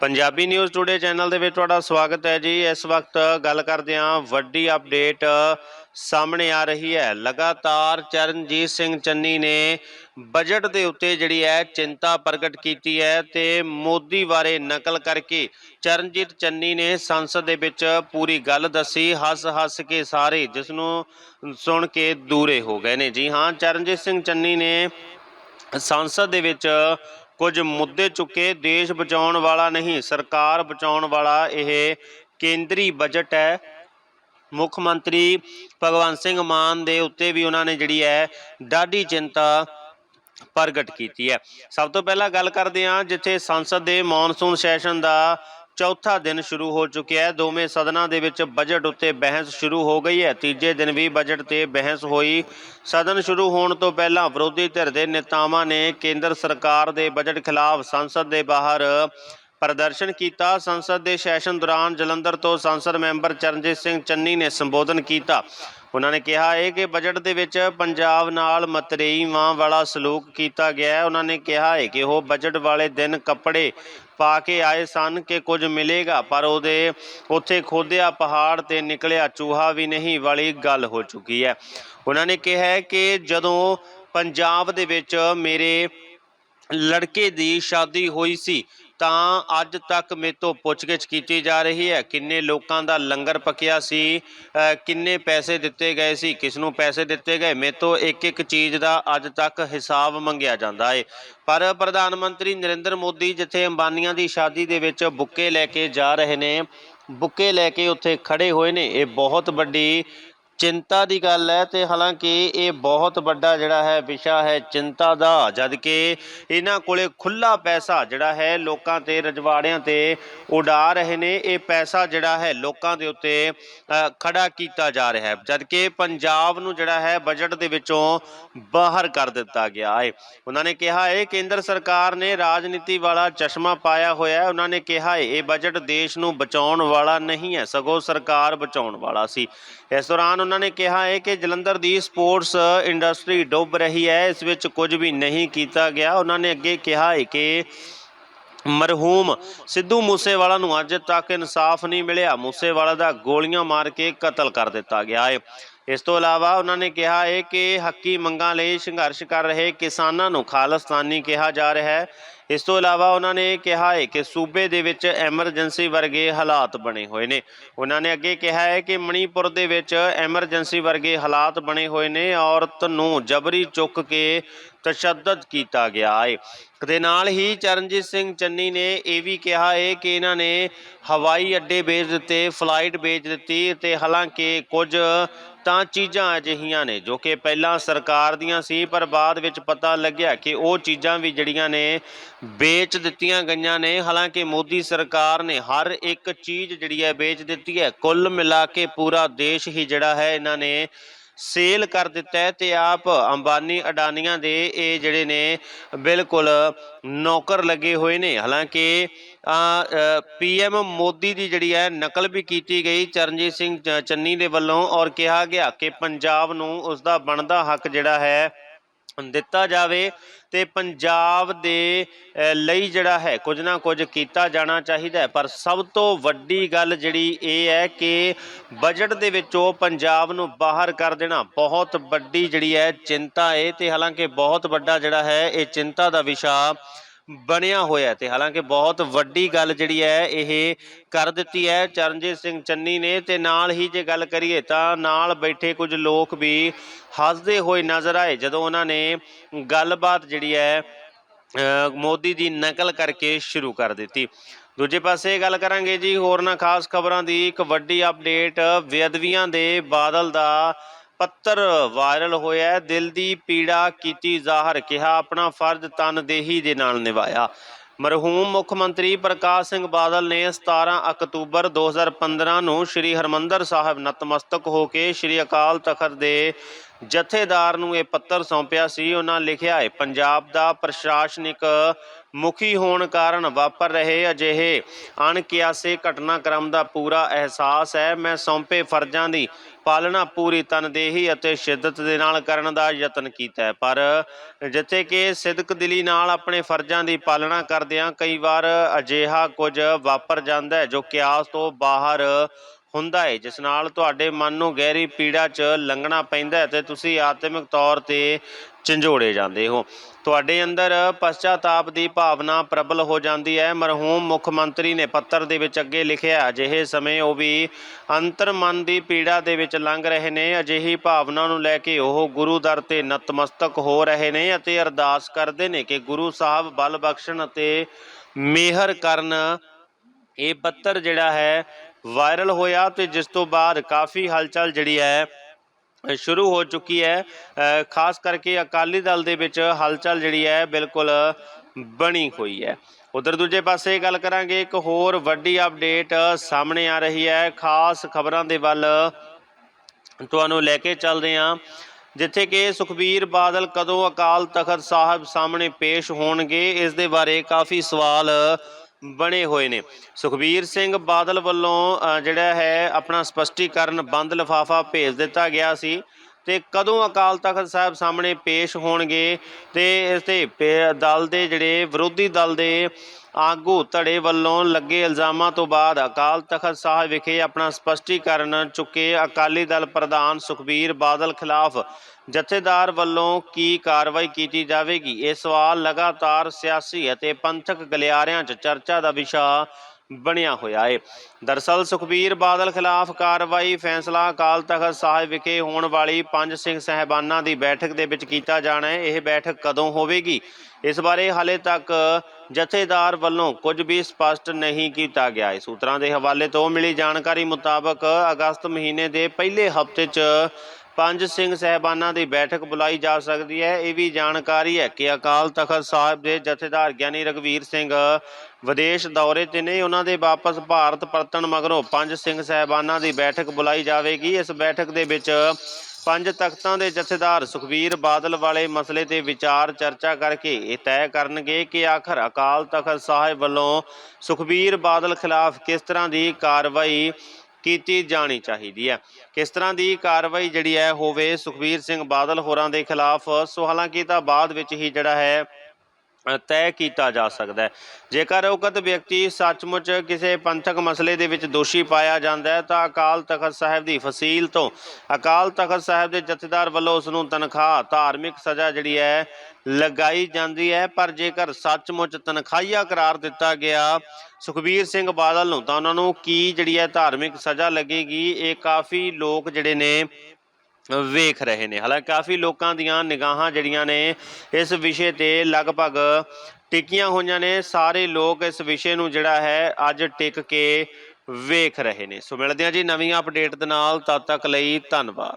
Punjabi news today channel ਦੇ ਵਿੱਚ ਤੁਹਾਡਾ ਸਵਾਗਤ ਹੈ ਜੀ। ਇਸ ਵਕਤ ਗੱਲ ਕਰਦੇ ਹਾਂ, ਵੱਡੀ ਅਪਡੇਟ ਸਾਹਮਣੇ ਆ ਰਹੀ ਹੈ। ਲਗਾਤਾਰ ਚਰਨਜੀਤ ਸਿੰਘ ਚੰਨੀ ਨੇ ਬਜਟ ਦੇ ਉੱਤੇ ਜਿਹੜੀ ਹੈ ਚਿੰਤਾ ਪ੍ਰਗਟ ਕੀਤੀ ਹੈ ਤੇ ਮੋਦੀ ਬਾਰੇ ਨਕਲ ਕਰਕੇ ਚਰਨਜੀਤ ਚੰਨੀ ਨੇ ਸੰਸਦ ਦੇ ਵਿੱਚ ਪੂਰੀ ਗੱਲ ਦੱਸੀ, ਹੱਸ-ਹੱਸ ਕੇ ਸਾਰੇ ਜਿਸ ਨੂੰ ਸੁਣ ਕੇ ਦੂਰੇ ਹੋ ਗਏ ਨੇ। ਜੀ ਹਾਂ, ਚਰਨਜੀਤ ਸਿੰਘ ਚੰਨੀ ਨੇ ਸੰਸਦ ਦੇ ਵਿੱਚ ਕੁਝ ਮੁੱਦੇ ਚੁੱਕੇ, ਦੇਸ਼ ਬਚਾਉਣ ਵਾਲਾ ਨਹੀਂ, ਸਰਕਾਰ ਬਚਾਉਣ ਵਾਲਾ ਇਹ ਕੇਂਦਰੀ ਬਜਟ ਹੈ। ਮੁੱਖ ਮੰਤਰੀ ਭਗਵੰਤ ਸਿੰਘ ਮਾਨ ਦੇ ਉੱਤੇ ਵੀ ਉਹਨਾਂ ਨੇ ਜਿਹੜੀ ਹੈ ਡਾਢੀ ਚਿੰਤਾ ਪ੍ਰਗਟ ਕੀਤੀ ਹੈ। ਸਭ ਤੋਂ ਪਹਿਲਾਂ ਗੱਲ ਕਰਦੇ ਹਾਂ ਜਿੱਥੇ ਸੰਸਦ ਦੇ ਮੌਨਸੂਨ ਸੈਸ਼ਨ ਦਾ ਚੌਥਾ ਦਿਨ ਸ਼ੁਰੂ ਹੋ ਚੁੱਕਿਆ ਹੈ। ਦੋਵੇਂ ਸਦਨਾਂ ਦੇ ਵਿੱਚ ਬਜਟ ਉੱਤੇ ਬਹਿਸ ਸ਼ੁਰੂ ਹੋ ਗਈ ਹੈ। ਤੀਜੇ ਦਿਨ ਵੀ ਬਜਟ ਤੇ ਬਹਿਸ ਹੋਈ। ਸਦਨ ਸ਼ੁਰੂ ਹੋਣ ਤੋਂ ਪਹਿਲਾਂ ਵਿਰੋਧੀ ਧਿਰ ਦੇ ਨੇਤਾਵਾਂ ਨੇ ਕੇਂਦਰ ਸਰਕਾਰ ਦੇ ਬਜਟ ਖਿਲਾਫ ਸੰਸਦ ਦੇ ਬਾਹਰ ਪ੍ਰਦਰਸ਼ਨ ਕੀਤਾ। ਸੰਸਦ ਦੇ ਸੈਸ਼ਨ ਦੌਰਾਨ ਜਲੰਧਰ ਤੋਂ ਸੰਸਦ ਮੈਂਬਰ ਚਰਨਜੀਤ ਸਿੰਘ ਚੰਨੀ ਨੇ ਸੰਬੋਧਨ ਕੀਤਾ। ਉਹਨਾਂ ਨੇ ਕਿਹਾ ਹੈ ਕਿ ਬਜਟ ਦੇ ਵਿੱਚ ਪੰਜਾਬ ਨਾਲ ਮਤਰੇਈਵਾਂ ਵਾਲਾ ਸਲੂਕ ਕੀਤਾ ਗਿਆ ਹੈ। ਉਹਨਾਂ ਨੇ ਕਿਹਾ ਹੈ ਕਿ ਉਹ ਬਜਟ ਵਾਲੇ ਦਿਨ ਕੱਪੜੇ ਪਾ ਕੇ ਆਏ ਸਨ ਕਿ ਕੁਝ ਮਿਲੇਗਾ, ਪਰ ਉਹਦੇ ਉੱਥੇ ਖੋਦਿਆ ਪਹਾੜ ਤੇ ਨਿਕਲਿਆ ਚੂਹਾ ਵੀ ਨਹੀਂ, ਵਾਲੀ ਗੱਲ ਹੋ ਚੁੱਕੀ ਹੈ। ਉਹਨਾਂ ਨੇ ਕਿਹਾ ਹੈ ਕਿ ਜਦੋਂ ਪੰਜਾਬ ਦੇ ਵਿੱਚ ਮੇਰੇ ਲੜਕੇ ਦੀ ਸ਼ਾਦੀ ਹੋਈ ਸੀ ਤਾਂ ਅੱਜ ਤੱਕ ਮੇਰੇ ਤੋਂ ਪੁੱਛਗਿੱਛ ਕੀਤੀ ਜਾ ਰਹੀ ਹੈ। ਕਿੰਨੇ ਲੋਕਾਂ ਦਾ ਲੰਗਰ ਪੱਕਿਆ ਸੀ ਕਿੰਨੇ ਪੈਸੇ ਦਿੱਤੇ ਗਏ ਸੀ ਕਿਸ ਨੂੰ ਪੈਸੇ ਦਿੱਤੇ ਗਏ, ਮੇਰੇ ਤੋਂ ਇੱਕ ਇੱਕ ਚੀਜ਼ ਦਾ ਅੱਜ ਤੱਕ ਹਿਸਾਬ ਮੰਗਿਆ ਜਾਂਦਾ ਹੈ ਪਰ ਪ੍ਰਧਾਨ ਮੰਤਰੀ ਨਰਿੰਦਰ ਮੋਦੀ ਜਿੱਥੇ ਅੰਬਾਨੀਆਂ ਦੀ ਸ਼ਾਦੀ ਦੇ ਵਿੱਚ ਬੁੱਕੇ ਲੈ ਕੇ ਜਾ ਰਹੇ ਨੇ, ਬੁੱਕੇ ਲੈ ਕੇ ਉੱਥੇ ਖੜੇ ਹੋਏ ਨੇ, ਇਹ ਬਹੁਤ ਵੱਡੀ ਚਿੰਤਾ ਦੀ ਗੱਲ ਹੈ ਤੇ ਹਾਲਾਂਕਿ ਇਹ ਬਹੁਤ ਵੱਡਾ ਜਿਹੜਾ ਹੈ ਵਿਸ਼ਾ ਹੈ ਚਿੰਤਾ ਦਾ ਜਦ ਕਿ ਇਹਨਾਂ ਕੋਲੇ ਖੁੱਲਾ ਪੈਸਾ ਜਿਹੜਾ ਹੈ ਲੋਕਾਂ ਤੇ ਰਜਵਾੜਿਆਂ ਤੇ ਉਡਾ ਰਹੇ ਨੇ। ਇਹ ਪੈਸਾ ਜਿਹੜਾ ਹੈ ਲੋਕਾਂ ਦੇ ਉੱਤੇ ਅ, ਖੜਾ ਕੀਤਾ ਜਾ ਰਿਹਾ ਹੈ ਜਦ ਕਿ ਪੰਜਾਬ ਨੂੰ ਜਿਹੜਾ ਹੈ ਬਜਟ ਦੇ ਵਿੱਚੋਂ ਬਾਹਰ ਕਰ ਦਿੱਤਾ ਗਿਆ ਹੈ। ਉਹਨਾਂ ਨੇ ਕਿਹਾ ਹੈ ਕੇਂਦਰ ਸਰਕਾਰ ਨੇ ਰਾਜਨੀਤੀ ਵਾਲਾ ਚਸ਼ਮਾ ਪਾਇਆ ਹੋਇਆ ਹੈ। ਉਹਨਾਂ ਨੇ ਕਿਹਾ ਹੈ ਇਹ ਬਜਟ ਦੇਸ਼ ਨੂੰ ਬਚਾਉਣ ਵਾਲਾ ਨਹੀਂ ਹੈ ਸਗੋਂ ਸਰਕਾਰ ਬਚਾਉਣ ਵਾਲਾ ਸੀ। ਇਸ ਦੌਰਾਨ ਉਹਨਾਂ ਨੇ ਕਿਹਾ ਹੈ ਕਿ ਜਲੰਧਰ ਦੀ ਸਪੋਰਟਸ ਇੰਡਸਟਰੀ ਡੁੱਬ ਰਹੀ ਹੈ, ਇਸ ਵਿੱਚ ਕੁਝ ਵੀ ਨਹੀਂ ਕੀਤਾ ਗਿਆ। ਉਹਨਾਂ ਨੇ ਅੱਗੇ ਕਿਹਾ ਹੈ ਕਿ ਮਰਹੂਮ ਸਿੱਧੂ ਮੂਸੇਵਾਲਾ ਨੂੰ ਅੱਜ ਤੱਕ ਇਨਸਾਫ ਨਹੀਂ ਮਿਲਿਆ। ਮੂਸੇਵਾਲਾ ਦਾ ਗੋਲੀਆਂ ਮਾਰ ਕੇ ਕਤਲ ਕਰ ਦਿੱਤਾ ਗਿਆ ਹੈ। ਇਸ ਤੋਂ ਇਲਾਵਾ ਉਹਨਾਂ ਨੇ ਕਿਹਾ ਹੈ ਕਿ ਹੱਕੀ ਮੰਗਾਂ ਲਈ ਸੰਘਰਸ਼ ਕਰ ਰਹੇ ਕਿਸਾਨਾਂ ਨੂੰ ਖਾਲਿਸਤਾਨੀ ਕਿਹਾ ਜਾ ਰਿਹਾ ਹੈ। ਇਸ ਤੋਂ ਇਲਾਵਾ ਉਹਨਾਂ ਨੇ ਕਿਹਾ ਹੈ ਕਿ ਸੂਬੇ ਦੇ ਵਿੱਚ ਐਮਰਜੈਂਸੀ ਵਰਗੇ ਹਾਲਾਤ ਬਣੇ ਹੋਏ ਨੇ। ਉਹਨਾਂ ਨੇ ਅੱਗੇ ਕਿਹਾ ਹੈ ਕਿ ਮਣੀਪੁਰ ਦੇ ਵਿੱਚ ਐਮਰਜੈਂਸੀ ਵਰਗੇ ਹਾਲਾਤ ਬਣੇ ਹੋਏ ਨੇ। ਔਰਤ ਨੂੰ ਜਬਰੀ ਚੁੱਕ ਕੇ ਤਸ਼ੱਦਦ ਕੀਤਾ ਗਿਆ ਹੈ ਦੇ ਨਾਲ ਹੀ ਚਰਨਜੀਤ ਸਿੰਘ ਚੰਨੀ ਨੇ ਇਹ ਵੀ ਕਿਹਾ ਹੈ ਕਿ ਇਹਨਾਂ ਨੇ ਹਵਾਈ ਅੱਡੇ ਵੇਚ ਦਿੱਤੇ, ਫਲਾਈਟ ਵੇਚ ਦਿੱਤੀ ਤੇ ਹਾਲਾਂਕਿ ਕੁਝ ਤਾਂ ਚੀਜ਼ਾਂ ਅਜਿਹੀਆਂ ਨੇ ਜੋ ਕਿ ਪਹਿਲਾਂ ਸਰਕਾਰ ਦੀਆਂ ਸੀ, ਪਰ ਬਾਅਦ ਵਿੱਚ ਪਤਾ ਲੱਗਿਆ ਕਿ ਉਹ ਚੀਜ਼ਾਂ ਵੀ ਜਿਹੜੀਆਂ ਨੇ ਵੇਚ ਦਿੱਤੀਆਂ ਗਈਆਂ ਨੇ। ਹਾਲਾਂਕਿ ਮੋਦੀ ਸਰਕਾਰ ਨੇ ਹਰ ਇੱਕ ਚੀਜ਼ ਜਿਹੜੀ ਹੈ ਵੇਚ ਦਿੱਤੀ ਹੈ। ਕੁੱਲ ਮਿਲਾ ਕੇ ਪੂਰਾ ਦੇਸ਼ ਹੀ ਜਿਹੜਾ ਹੈ ਇਹਨਾਂ ਨੇ ਸੇਲ ਕਰ ਦਿੱਤਾ ਹੈ ਤੇ ਆਪ ਅੰਬਾਨੀ ਅਡਾਨੀਆਂ ਦੇ ਇਹ ਜਿਹੜੇ ਨੇ ਬਿਲਕੁਲ ਨੌਕਰ ਲੱਗੇ ਹੋਏ ਨੇ। ਹਾਲਾਂਕਿ ਪੀਐਮ ਮੋਦੀ ਦੀ ਜਿਹੜੀ ਹੈ ਨਕਲ ਵੀ ਕੀਤੀ ਗਈ ਚਰਨਜੀਤ ਸਿੰਘ ਚ- ਚੰਨੀ ਦੇ ਵੱਲੋਂ ਔਰ ਕਿਹਾ ਗਿਆ ਕਿ ਪੰਜਾਬ ਨੂੰ ਉਸ ਦਾ ਬਣਦਾ ਹੱਕ ਜਿਹੜਾ ਹੈ ਦਿੱਤਾ ਜਾਵੇ ਤੇ ਪੰਜਾਬ ਦੇ ਲਈ ਜਿਹੜਾ ਹੈ, ਕੁਝ ਨਾ ਕੁਝ ਕੀਤਾ ਜਾਣਾ ਚਾਹੀਦਾ ਹੈ। ਪਰ ਸਭ ਤੋਂ ਵੱਡੀ ਗੱਲ ਜਿਹੜੀ ਇਹ ਹੈ ਕਿ ਬਜਟ ਦੇ ਵਿੱਚੋਂ ਪੰਜਾਬ ਨੂੰ ਬਾਹਰ ਕਰ ਦੇਣਾ ਬਹੁਤ ਵੱਡੀ ਜਿਹੜੀ ਹੈ ਚਿੰਤਾ ਹੈ ਤੇ ਹਾਲਾਂਕਿ ਬਹੁਤ ਵੱਡਾ ਜਿਹੜਾ ਹੈ, ਇਹ ਚਿੰਤਾ ਦਾ ਵਿਸ਼ਾ ਬਣਿਆ ਹੋਇਆ ਤੇ ਹਾਲਾਂਕਿ ਬਹੁਤ ਵੱਡੀ ਗੱਲ ਜਿਹੜੀ ਹੈ ਇਹ ਕਰ ਦਿੱਤੀ ਹੈ ਚਰਨਜੀਤ ਸਿੰਘ ਚੰਨੀ ਨੇ ਤੇ ਨਾਲ ਹੀ ਜੇ ਗੱਲ ਕਰੀਏ ਤਾਂ ਨਾਲ ਬੈਠੇ ਕੁਝ ਲੋਕ ਵੀ ਹੱਸਦੇ ਹੋਏ ਨਜ਼ਰ ਆਏ ਜਦੋਂ ਉਹਨਾਂ ਨੇ ਗੱਲਬਾਤ ਜਿਹੜੀ ਹੈ ਅ, ਮੋਦੀ ਦੀ ਨਕਲ ਕਰਕੇ ਸ਼ੁਰੂ ਕਰ ਦਿੱਤੀ। ਦੂਜੇ ਪਾਸੇ ਗੱਲ ਕਰਾਂਗੇ ਜੀ ਹੋਰ ਨਾ ਖਾਸ ਖਬਰਾਂ ਦੀ ਇੱਕ ਵੱਡੀ ਅਪਡੇਟ ਬੇਅਦਬੀਆਂ ਦੇ ਬਾਦਲ ਦਾ ਪੱਤਰ ਵਾਇਰਲ ਹੋਇਆ ਦਿਲ ਦੀ ਪੀੜਾ ਕੀਤੀ ਜ਼ਾਹਰ, ਕਿਹਾ ਆਪਣਾ ਫਰਜ਼ ਤਨਦੇਹੀ ਦੇ ਨਾਲ ਨਿਭਾਇਆ। ਮਰਹੂਮ ਮੁੱਖ ਮੰਤਰੀ ਪ੍ਰਕਾਸ਼ ਸਿੰਘ ਬਾਦਲ ਨੇ 17 ਅਕਤੂਬਰ 2015 ਨੂੰ ਸ੍ਰੀ ਹਰਮੰਦਰ ਸਾਹਿਬ ਨਤਮਸਤਕ ਹੋ ਕੇ ਸ੍ਰੀ ਅਕਾਲ ਤਖਤ ਦੇ ਜਥੇਦਾਰ ਨੂੰ ਇਹ ਪੱਤਰ ਸੌਂਪਿਆ ਸੀ। ਉਹਨਾਂ ਲਿਖਿਆ ਹੈ, ਪੰਜਾਬ ਦਾ ਪ੍ਰਸ਼ਾਸਨਿਕ ਮੁਖੀ ਹੋਣ ਕਾਰਨ ਵਾਪਰ ਰਹੇ ਅਜਿਹੇ ਅਣਕਿਆਸੇ ਘਟਨਾਕ੍ਰਮ ਦਾ ਪੂਰਾ ਅਹਿਸਾਸ ਹੈ। ਮੈਂ ਸੌਂਪੇ ਫਰਜ਼ਾਂ ਦੀ ਪਾਲਣਾ ਪੂਰੀ ਤਨਦੇਹੀ ਅਤੇ ਸ਼ਿੱਦਤ ਦੇ ਨਾਲ ਕਰਨ ਦਾ ਯਤਨ ਕੀਤਾ ਹੈ। ਪਰ ਜਿੱਥੇ ਕਿ ਸਿਦਕ ਦਿਲੀ ਨਾਲ ਆਪਣੇ ਫਰਜ਼ਾਂ ਦੀ ਪਾਲਣਾ ਕਰਦਿਆਂ ਕਈ ਵਾਰ ਅਜਿਹਾ ਕੁਝ ਵਾਪਰ ਜਾਂਦਾ ਹੈ, ਜੋ ਕਿਆਸ ਤੋਂ ਬਾਹਰ ਹੁੰਦਾ ਹੈ ਜਿਸ ਨਾਲ ਤੁਹਾਡੇ ਮਨ ਨੂੰ ਗਹਿਰੀ ਪੀੜਾ 'ਚ ਲੰਘਣਾ ਪੈਂਦਾ ਹੈ ਤੇ ਤੁਸੀਂ ਆਤਮਿਕ ਤੌਰ ਤੇ ਝੰਜੋੜੇ ਜਾਂਦੇ ਹੋ। ਤੁਹਾਡੇ ਅੰਦਰ ਪਛਤਾਤਾਪ ਦੀ ਭਾਵਨਾ ਪ੍ਰਬਲ ਹੋ ਜਾਂਦੀ ਹੈ ਮਰਹੂਮ ਮੁੱਖ ਮੰਤਰੀ ਨੇ ਪੱਤਰ ਦੇ ਵਿੱਚ ਅੱਗੇ ਲਿਖਿਆ ਅਜਿਹੇ ਸਮੇਂ ਉਹ ਵੀ ਅੰਤਰ ਮਨ ਦੀ ਪੀੜਾ ਦੇ ਵਿੱਚ ਲੰਘ ਰਹੇ ਨੇ। ਅਜਿਹੀ ਭਾਵਨਾ ਨੂੰ ਲੈ ਕੇ ਉਹ ਗੁਰੂ ਦਰ ਤੇ ਨਤਮਸਤਕ ਹੋ ਰਹੇ ਨੇ ਅਤੇ ਅਰਦਾਸ ਕਰਦੇ ਨੇ ਕਿ ਗੁਰੂ ਸਾਹਿਬ ਬਲ ਬਖਸ਼ਣ ਅਤੇ ਮਿਹਰ ਕਰਨ। ਇਹ ਪੱਤਰ ਜਿਹੜਾ ਹੈ ਵਾਇਰਲ ਹੋਇਆ ਤੇ ਜਿਸ ਤੋਂ ਬਾਅਦ ਕਾਫੀ ਹਲਚਲ ਜਿਹੜੀ ਹੈ ਸ਼ੁਰੂ ਹੋ ਚੁੱਕੀ ਹੈ। ਖਾਸ ਕਰਕੇ ਅਕਾਲੀ ਦਲ ਦੇ ਵਿੱਚ ਹਲਚਲ ਜਿਹੜੀ ਹੈ, ਬਿਲਕੁਲ ਬਣੀ ਹੋਈ ਹੈ। ਉਧਰ ਦੂਜੇ ਪਾਸੇ ਗੱਲ ਕਰਾਂਗੇ, ਇੱਕ ਹੋਰ ਵੱਡੀ ਅਪਡੇਟ ਸਾਹਮਣੇ ਆ ਰਹੀ ਹੈ। ਖਾਸ ਖਬਰਾਂ ਦੇ ਵੱਲ ਤੁਹਾਨੂੰ ਲੈ ਕੇ ਚੱਲਦੇ ਹਾਂ। ਜਿੱਥੇ ਕਿ ਸੁਖਬੀਰ ਬਾਦਲ ਕਦੋਂ ਅਕਾਲ ਤਖਤ ਸਾਹਿਬ ਸਾਹਮਣੇ ਪੇਸ਼ ਹੋਣਗੇ, ਇਸ ਦੇ ਬਾਰੇ ਕਾਫੀ ਸਵਾਲ ਬਣੇ ਹੋਏ ਨੇ। ਸੁਖਬੀਰ ਸਿੰਘ ਬਾਦਲ ਵੱਲੋਂ ਜਿਹੜਾ ਹੈ, ਆਪਣਾ ਸਪਸ਼ਟੀਕਰਨ ਬੰਦ ਲਿਫਾਫਾ ਭੇਜ ਦਿੱਤਾ ਗਿਆ ਸੀ। ਤੇ ਕਦੋਂ ਅਕਾਲ ਤਖਤ ਸਾਹਿਬ ਸਾਹਮਣੇ ਪੇਸ਼ ਹੋਣਗੇ ਤੇ ਇਸ ਤੇ ਦਲ ਦੇ ਜਿਹੜੇ ਵਿਰੋਧੀ ਦਲ ਦੇ ਆਗੂ ਧੜੇ ਵੱਲੋਂ ਲੱਗੇ ਇਲਜ਼ਾਮਾਂ ਤੋਂ ਬਾਅਦ ਅਕਾਲ ਤਖਤ ਸਾਹਿਬ ਵਿਖੇ ਆਪਣਾ ਸਪਸ਼ਟੀਕਰਨ ਚੁੱਕੇ ਅਕਾਲੀ ਦਲ ਪ੍ਰਧਾਨ ਸੁਖਬੀਰ ਬਾਦਲ ਖਿਲਾਫ ਜਥੇਦਾਰ ਵੱਲੋਂ ਕੀ ਕਾਰਵਾਈ ਕੀਤੀ ਜਾਵੇਗੀ? ਇਹ ਸਵਾਲ ਲਗਾਤਾਰ ਸਿਆਸੀ ਅਤੇ ਪੰਥਕ ਗਲਿਆਰਿਆਂ 'ਚ ਚਰਚਾ ਦਾ ਵਿਸ਼ਾ ਬਣਿਆ ਹੋਇਆ ਹੈ ਦਰਸਲ ਸੁਖਬੀਰ ਬਾਦਲ ਖਿਲਾਫ ਕਾਰਵਾਈ ਫੈਸਲਾ ਅਕਾਲ ਤਖਤ ਸਾਹਿਬ ਵਿਖੇ ਹੋਣ ਵਾਲੀ ਪੰਜ ਸਿੰਘ ਸਹਿਬਾਨਾਂ ਦੀ ਬੈਠਕ ਦੇ ਵਿੱਚ ਕੀਤਾ ਜਾਣਾ ਹੈ ਇਹ ਬੈਠਕ ਕਦੋਂ ਹੋਵੇਗੀ? ਇਸ ਬਾਰੇ ਹਾਲੇ ਤੱਕ ਜਥੇਦਾਰ ਵੱਲੋਂ ਕੁਝ ਵੀ ਸਪਸ਼ਟ ਨਹੀਂ ਕੀਤਾ ਗਿਆ ਹੈ ਸੂਤਰਾਂ ਦੇ ਹਵਾਲੇ ਤੋਂ ਮਿਲੀ ਜਾਣਕਾਰੀ ਮੁਤਾਬਕ ਅਗਸਤ ਮਹੀਨੇ ਦੇ ਪਹਿਲੇ ਹਫ਼ਤੇ 'ਚ ਪੰਜ ਸਿੰਘ ਸਹਿਬਾਨਾਂ ਦੀ ਬੈਠਕ ਬੁਲਾਈ ਜਾ ਸਕਦੀ ਹੈ। ਇਹ ਵੀ ਜਾਣਕਾਰੀ ਹੈ ਕਿ ਅਕਾਲ ਤਖਤ ਸਾਹਿਬ ਦੇ ਜਥੇਦਾਰ ਗਿਆਨੀ ਰਗਵੀਰ ਸਿੰਘ ਵਿਦੇਸ਼ ਦੌਰੇ ਤੇ ਨੇ। ਉਹਨਾਂ ਦੇ ਵਾਪਸ ਭਾਰਤ ਪਰਤਣ ਮਗਰੋਂ ਪੰਜ ਸਿੰਘ ਸਹਿਬਾਨਾਂ ਦੀ ਬੈਠਕ ਬੁਲਾਈ ਜਾਵੇਗੀ। ਇਸ ਬੈਠਕ ਦੇ ਵਿੱਚ ਪੰਜ ਤਖਤਾਂ ਦੇ ਜਥੇਦਾਰ ਸੁਖਬੀਰ ਬਾਦਲ ਵਾਲੇ ਮਸਲੇ ਤੇ ਵਿਚਾਰ ਚਰਚਾ ਕਰਕੇ ਇਹ ਤੈਅ ਕਰਨਗੇ ਕਿ ਆਖਰ ਅਕਾਲ ਤਖਤ ਸਾਹਿਬ ਵੱਲੋਂ ਸੁਖਬੀਰ ਬਾਦਲ ਖਿਲਾਫ ਕਿਸ ਤਰ੍ਹਾਂ ਦੀ ਕਾਰਵਾਈ ਕੀਤੀ ਜਾਣੀ ਚਾਹੀਦੀ ਹੈ। ਕਿਸ ਤਰ੍ਹਾਂ ਦੀ ਕਾਰਵਾਈ ਜਿਹੜੀ ਹੈ ਹੋਵੇ, ਸੁਖਬੀਰ ਸਿੰਘ ਬਾਦਲ ਹੋਰਾਂ ਦੇ ਖਿਲਾਫ? ਸੋ ਹਾਲਾਂਕਿ ਤਾਂ ਬਾਅਦ ਵਿੱਚ ਹੀ ਜਿਹੜਾ ਹੈ ਤੈਅ ਕੀਤਾ ਜਾ ਸਕਦਾ ਹੈ। ਜੇਕਰ ਉਕਤ ਵਿਅਕਤੀ ਸੱਚਮੁੱਚ ਕਿਸੇ ਪੰਥਕ ਮਸਲੇ ਦੇ ਵਿੱਚ ਦੋਸ਼ੀ ਪਾਇਆ ਜਾਂਦਾ ਹੈ, ਤਾਂ ਅਕਾਲ ਤਖਤ ਸਾਹਿਬ ਦੀ ਫਸੀਲ ਤੋਂ ਅਕਾਲ ਤਖਤ ਸਾਹਿਬ ਦੇ ਜਥੇਦਾਰ ਵੱਲੋਂ ਉਸ ਨੂੰ ਤਨਖਾਹ, ਧਾਰਮਿਕ ਸਜ਼ਾ ਜਿਹੜੀ ਹੈ, ਲਗਾਈ ਜਾਂਦੀ ਹੈ। ਪਰ ਜੇਕਰ ਸੱਚਮੁੱਚ ਤਨਖਾਹੀਆ ਕਰਾਰ ਦਿੱਤਾ ਗਿਆ ਸੁਖਬੀਰ ਸਿੰਘ ਬਾਦਲ ਨੂੰ, ਤਾਂ ਉਹਨਾਂ ਨੂੰ ਕੀ ਜਿਹੜੀ ਹੈ ਧਾਰਮਿਕ ਸਜ਼ਾ ਲੱਗੇਗੀ? ਇਹ ਕਾਫੀ ਲੋਕ ਜਿਹੜੇ ਨੇ ਵੇਖ ਰਹੇ ਨੇ। ਹਾਲਾਂਕਿ ਕਾਫੀ ਲੋਕਾਂ ਦੀਆਂ ਨਿਗਾਹਾਂ ਜਿਹੜੀਆਂ ਨੇ ਇਸ ਵਿਸ਼ੇ ਤੇ ਲਗਭਗ ਟਿਕੀਆਂ ਹੋਈਆਂ ਨੇ। ਸਾਰੇ ਲੋਕ ਇਸ ਵਿਸ਼ੇ ਨੂੰ ਜਿਹੜਾ ਹੈ ਅੱਜ ਟਿਕ ਕੇ ਵੇਖ ਰਹੇ ਨੇ। ਸੋ ਮਿਲਦੇ ਹਾਂ ਜੀ ਨਵੀਂ ਅਪਡੇਟ ਦੇ ਨਾਲ। ਤਦ ਤੱਕ ਲਈ ਧੰਨਵਾਦ।